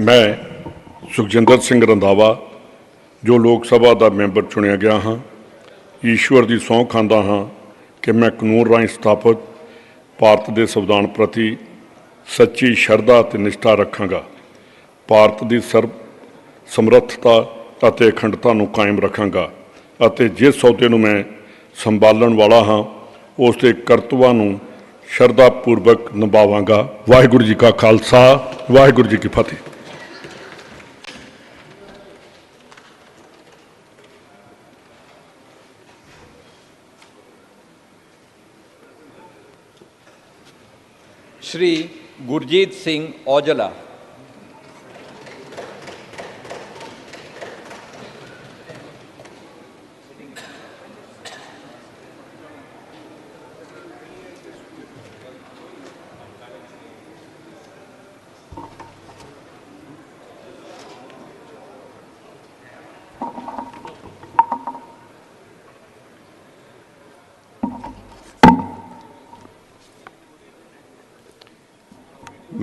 ਮੈਂ ਸੁਖਜਿੰਦਰ ਸਿੰਘ ਰੰਧਾਵਾ, ਜੋ ਲੋਕ ਸਭਾ ਦਾ ਮੈਂਬਰ ਚੁਣਿਆ ਗਿਆ ਹਾਂ, ਈਸ਼ਵਰ ਦੀ ਸਹੁੰ ਖਾਂਦਾ ਹਾਂ ਕਿ ਮੈਂ ਕਾਨੂੰਨ ਰਾਹੀਂ ਸਥਾਪਿਤ ਭਾਰਤ ਦੇ ਸੰਵਿਧਾਨ ਪ੍ਰਤੀ ਸੱਚੀ ਸ਼ਰਧਾ ਅਤੇ ਨਿਸ਼ਠਾ ਰੱਖਾਂਗਾ। ਭਾਰਤ ਦੀ ਸਰਬ ਸਮਰੱਥਤਾ ਅਤੇ ਅਖੰਡਤਾ ਨੂੰ ਕਾਇਮ ਰੱਖਾਂਗਾ ਅਤੇ ਜਿਸ ਸੌਦੇ ਨੂੰ ਮੈਂ ਸੰਭਾਲਣ ਵਾਲਾ ਹਾਂ, ਉਸ ਦੇ ਕਰਤਵਾਂ ਨੂੰ ਸ਼ਰਧਾ ਪੂਰਵਕ ਨਿਭਾਵਾਂਗਾ। ਵਾਹਿਗੁਰੂ ਜੀ ਕਾ ਖਾਲਸਾ, ਵਾਹਿਗੁਰੂ ਜੀ ਕੀ ਫਤਿਹ। ਸ਼੍ਰੀ ਗੁਰਜੀਤ ਸਿੰਘ ਔਜਲਾ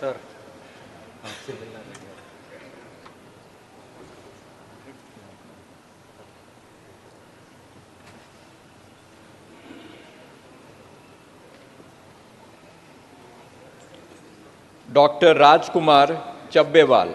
सर। आपसे मिलना डॉक्टर राजकुमार चब्बेवाल।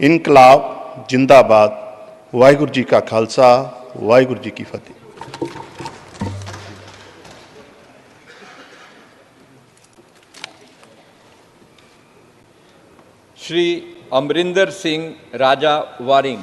ਇਨਕਲਾਬ ਜਿੰਦਾਬਾਦ ਵਾਹਿਗੁਰੂ ਜੀ ਕਾ ਖਾਲਸਾ ਵਾਹਿਗੁਰੂ ਜੀ ਕੀ ਫਤਿਹ श्री अमरिंदर सिंह राजा वारिंग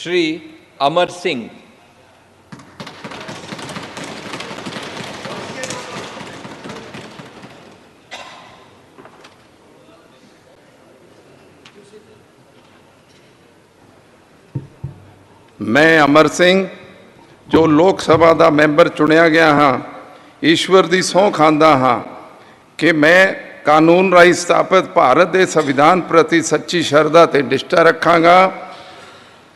श्री अमर सिंह ਮੈਂ ਅਮਰ ਸਿੰਘ ਜੋ ਲੋਕ ਸਭਾ ਦਾ ਮੈਂਬਰ ਚੁਣਿਆ ਗਿਆ ਹਾਂ ਈਸ਼ਵਰ ਦੀ ਸਹੁੰ ਖਾਂਦਾ ਹਾਂ ਕਿ ਮੈਂ ਕਾਨੂੰਨ ਰਾਹੀਂ ਸਥਾਪਿਤ ਭਾਰਤ ਦੇ ਸੰਵਿਧਾਨ ਪ੍ਰਤੀ ਸੱਚੀ ਸ਼ਰਧਾ ਤੇ ਨਿਸ਼ਠਾ ਰੱਖਾਂਗਾ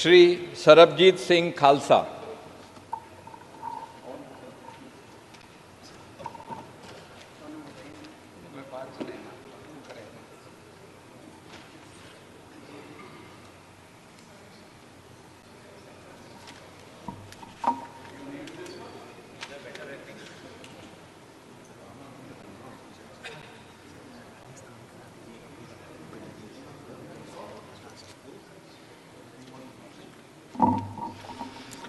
ਸ਼੍ਰੀ ਸਰਬਜੀਤ ਸਿੰਘ ਖਾਲਸਾ।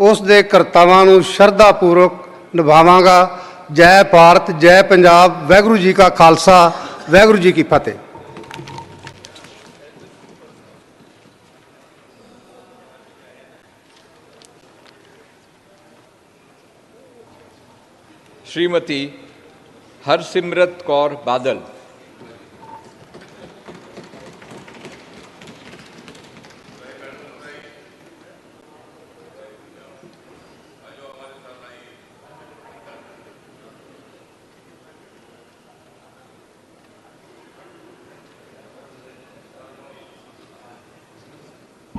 ਉਸ ਦੇ ਕਰਤੱਵਾਂ ਨੂੰ ਸ਼ਰਧਾ ਪੂਰਵਕ ਨਿਭਾਵਾਂਗਾ ਜੈ ਭਾਰਤ ਜੈ ਪੰਜਾਬ ਵਾਹਿਗੁਰੂ ਜੀ ਕਾ ਖਾਲਸਾ ਵਾਹਿਗੁਰੂ ਜੀ ਕੀ ਫਤਿਹ श्रीमती हरसिमरत कौर बादल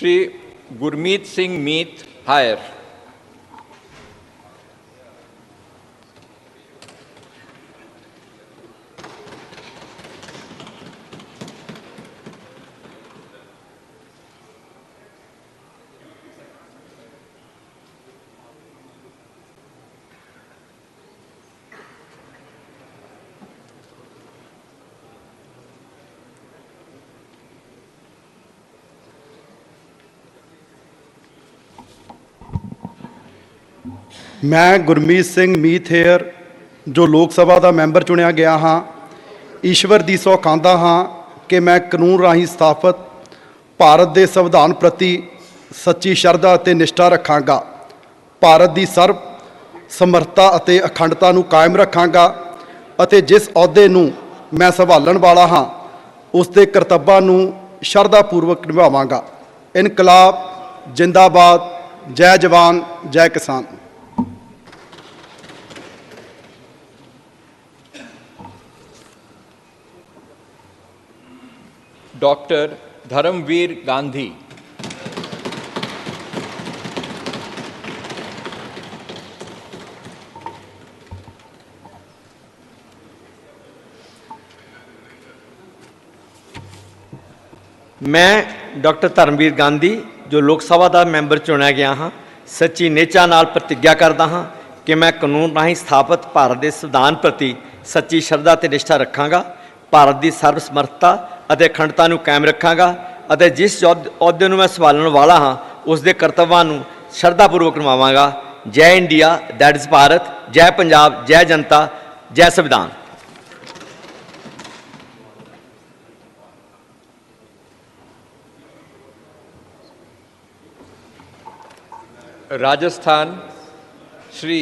ਸ਼੍ਰੀ ਗੁਰਮੀਤ ਸਿੰਘ ਮੀਤ ਹਾਇਰ ਮੈਂ ਗੁਰਮੀਤ ਸਿੰਘ ਮੀਥੇਅਰ ਜੋ ਲੋਕ ਸਭਾ ਦਾ ਮੈਂਬਰ ਚੁਣਿਆ ਗਿਆ ਹਾਂ, ਈਸ਼ਵਰ ਦੀ ਸਹੁੰ ਹਾਂ ਕਿ ਮੈਂ ਕਾਨੂੰਨ ਰਾਹੀਂ ਸਥਾਪਿਤ ਭਾਰਤ ਦੇ ਸੰਵਿਧਾਨ ਪ੍ਰਤੀ ਸੱਚੀ ਸ਼ਰਧਾ ਅਤੇ ਨਿਸ਼ਠਾ ਰੱਖਾਂਗਾ। ਭਾਰਤ ਦੀ ਸਰਬ ਸਮਰੱਥਾ ਅਤੇ ਅਖੰਡਤਾ ਨੂੰ ਕਾਇਮ ਰੱਖਾਂਗਾ ਅਤੇ ਜਿਸ ਅਹੁਦੇ ਨੂੰ ਮੈਂ ਸੰਭਾਲਣ ਵਾਲਾ ਹਾਂ, ਉਸ ਦੇ ਕਰਤੱਵਾਂ ਨੂੰ ਸ਼ਰਧਾ ਪੂਰਵਕ ਨਿਭਾਵਾਂਗਾ। ਇਨਕਲਾਬ, ਜਿੰਦਾਬਾਦ, ਜੈ ਜਵਾਨ, ਜੈ ਕਿਸਾਨ। डॉक्टर धर्मवीर गांधी ਮੈਂ ਡਾਕਟਰ ਧਰਮਵੀਰ ਗਾਂਧੀ ਜੋ ਲੋਕ ਸਭਾ ਦਾ ਮੈਂਬਰ ਚੁਣਿਆ ਗਿਆ ਹਾਂ ਸੱਚੀ ਨਿਚਾ ਨਾਲ ਪ੍ਰਤੀਗਿਆ ਕਰਦਾ ਹਾਂ ਕਿ ਮੈਂ ਕਾਨੂੰਨ ਰਾਹੀਂ ਸਥਾਪਿਤ ਭਾਰਤ ਦੇ ਸੰਵਿਧਾਨ ਪ੍ਰਤੀ ਸੱਚੀ ਸ਼ਰਧਾ ਤੇ ਨਿਸ਼ਠਾ ਰੱਖਾਂਗਾ ਭਾਰਤ ਦੀ ਸਰਬ ਸਮਰੱਥਾ ਅਤੇ ਅਖੰਡਤਾ ਨੂੰ ਕਾਇਮ ਰੱਖਾਂਗਾ ਅਤੇ ਜਿਸ ਅਹੁਦ- ਅਹੁਦੇ ਨੂੰ ਮੈਂ ਸੰਭਾਲਣ ਵਾਲਾ ਹਾਂ ਉਸ ਦੇ ਕਰਤੱਵਾਂ ਨੂੰ ਸ਼ਰਧਾਪੂਰਵਕ ਨਿਭਾਵਾਂਗਾ ਜੈ ਇੰਡੀਆ ਦੈਟ ਇਜ਼ ਭਾਰਤ ਜੈ ਪੰਜਾਬ ਜੈ ਜਨਤਾ ਜੈ ਸੰਵਿਧਾਨ राजस्थान श्री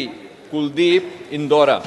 कुलदीप इंदौरा